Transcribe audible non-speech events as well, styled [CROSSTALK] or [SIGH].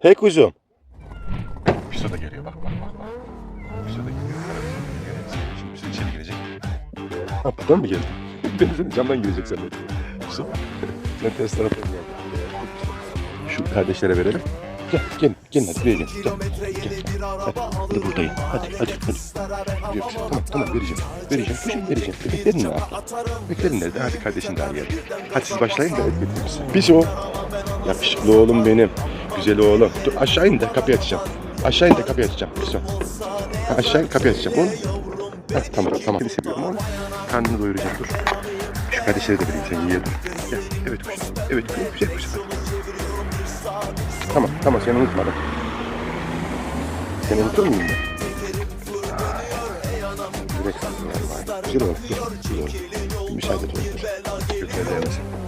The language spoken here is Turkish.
Hey kuzum. Piso da geliyor bak bak bak. bak. Piso da geliyor. Şimdi Piso içeri girecek. Ha buradan mı geldin? [LAUGHS] Ben seni camdan girecek zannettim. Piso. Ben ters taraftan geldim. Şu kardeşlere verelim. Gel gel gel hadi buraya gel. Gel. gel. Hadi, buradayım. Hadi hadi hadi. Şey. Tamam tamam vereceğim. Vereceğim. Vereceğim. vereceğim. Beklerin nerede? Beklerin nerede? Hadi kardeşin daha geldi. Hadi siz başlayın da etmedim. Biz o. Yakışıklı oğlum benim. Güzel oğlum. Dur aşağı in de kapıyı açacağım. Aşağı in de kapıyı açacağım. Ha, Aşağı in kapıyı açacağım. Oğlum. Ha, tamam tamam. Seni seviyorum oğlum. Karnını doyuracağım dur. Şu kardeşlere de vereyim sen yiye dur. Gel. Evet kuşum. Evet kuşum. Güzel kuşum. Tamam tamam seni unutmadım. Seni unutur muyum ben? Güzel olur. Dur. Güzel olur. Müsaade et. Yemesin.